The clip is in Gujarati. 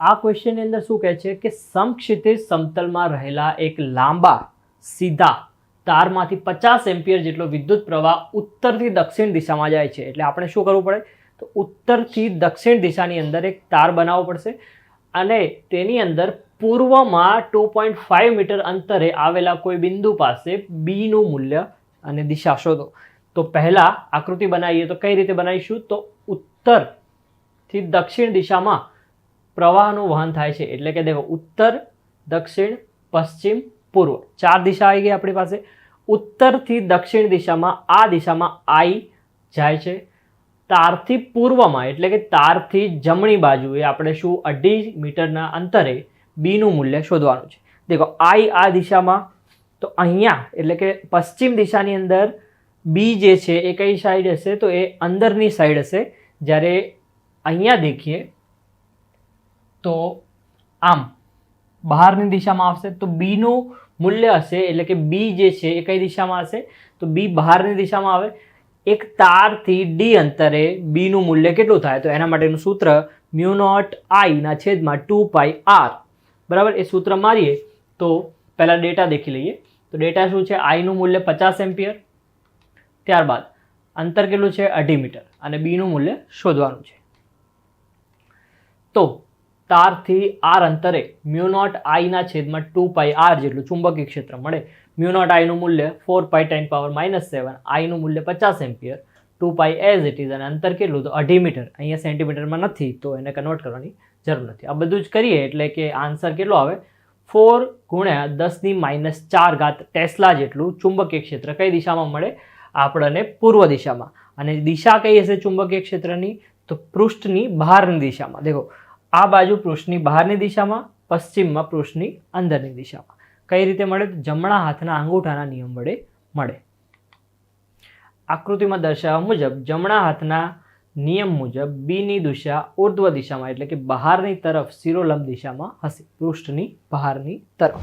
આ ક્વેશ્ચનની અંદર શું કહે છે કે સમક્ષિતિજ સમતલમાં રહેલા એક લાંબા, સીધા તારમાંથી પચાસ એમ્પિયર જેટલો વિદ્યુત પ્રવાહ ઉત્તરથી દક્ષિણ દિશામાં જાય છે. એટલે આપણે શું કરવું પડે? તો ઉત્તરથી દક્ષિણ દિશાની અંદર એક તાર બનાવવો પડશે અને તેની અંદર પૂર્વમાં ટુ પોઈન્ટ ફાઇવ મીટર અંતરે આવેલા કોઈ બિંદુ પાસે બીનું મૂલ્ય અને દિશા શોધો. તો પહેલાં આકૃતિ બનાવીએ તો કઈ રીતે બનાવીશું? તો ઉત્તરથી દક્ષિણ દિશામાં પ્રવાહનું વહન થાય છે. એટલે કે દેખો, ઉત્તર, દક્ષિણ, પશ્ચિમ, પૂર્વ. ચાર દિશા આવી ગઈ આપણી પાસે. ઉત્તરથી દક્ષિણ દિશામાં, આ દિશામાં આઈ જાય છે. તારથી પૂર્વમાં, એટલે કે તારથી જમણી બાજુએ આપણે શું? અઢી મીટરના અંતરે બીનું મૂલ્ય શોધવાનું છે. દેખો, આઈ આ દિશામાં, તો અહીંયા, એટલે કે પશ્ચિમ દિશાની અંદર બી જે છે, એ કઈ સાઈડ હશે? તો એ અંદરની સાઈડ હશે. જ્યારે અહીંયા દેખીએ તો આમ બહારની દિશામાં આવશે તો બીનું મૂલ્ય હશે, એટલે કે બી જે છે એ કઈ દિશામાં હશે? તો બી બહારની દિશામાં આવે. એક તારથી ડી અંતરે બીનું મૂલ્ય કેટલું થાય? તો એના માટેનું સૂત્ર મ્યુ નોટ આઈના છેદમાં ટુ પાઈ આર. બરાબર? એ સૂત્ર મારીએ તો પહેલાં ડેટા દેખી લઈએ. તો ડેટા શું છે? આઈનું મૂલ્ય પચાસ એમ્પિયર. ત્યારબાદ અંતર કેટલું છે? અઢી મીટર. અને બીનું મૂલ્ય શોધવાનું છે. તો તારથી આર અંતરે મ્યુ નોટ આઈના છેદમાં ટુ પાઈ આર જેટલું ચુંબકીય ક્ષેત્ર મળે. મ્યુ નોટ આઈનું મૂલ્ય four pi ten power minus seven, આઈનું મૂલ્ય પચાસ ampere, two pi as it is અને અંતર કેટલું? તો અઢી મીટર. અહીંયા સેન્ટીમીટરમાં નથી, તો એને કન્વર્ટ કરવાની જરૂર નથી. આ બધું જ કરીએ એટલે કે આન્સર કેટલો આવે? ફોર ગુણ્યા દસની માઇનસ ચાર ઘાત ટેસ્લા જેટલું ચુંબકીય ક્ષેત્ર કઈ દિશામાં મળે? આપણને પૂર્વ દિશામાં. અને દિશા કઈ હશે ચુંબકીય ક્ષેત્રની? તો પૃષ્ઠની બહારની દિશામાં. દેખો આ બાજુ પૃષ્ઠની બહારની દિશામાં, પશ્ચિમમાં પૃષ્ઠની અંદરની દિશામાં. કઈ રીતે મળે? તો જમણા હાથના અંગૂઠાના નિયમ વડે મળે. આકૃતિમાં દર્શાવ્યા મુજબ, જમણા હાથના નિયમ મુજબ બીની દિશા ઉર્ધ્વ દિશામાં, એટલે કે બહારની તરફ શિરોલંબ દિશામાં હશે, પૃષ્ઠની બહારની તરફ.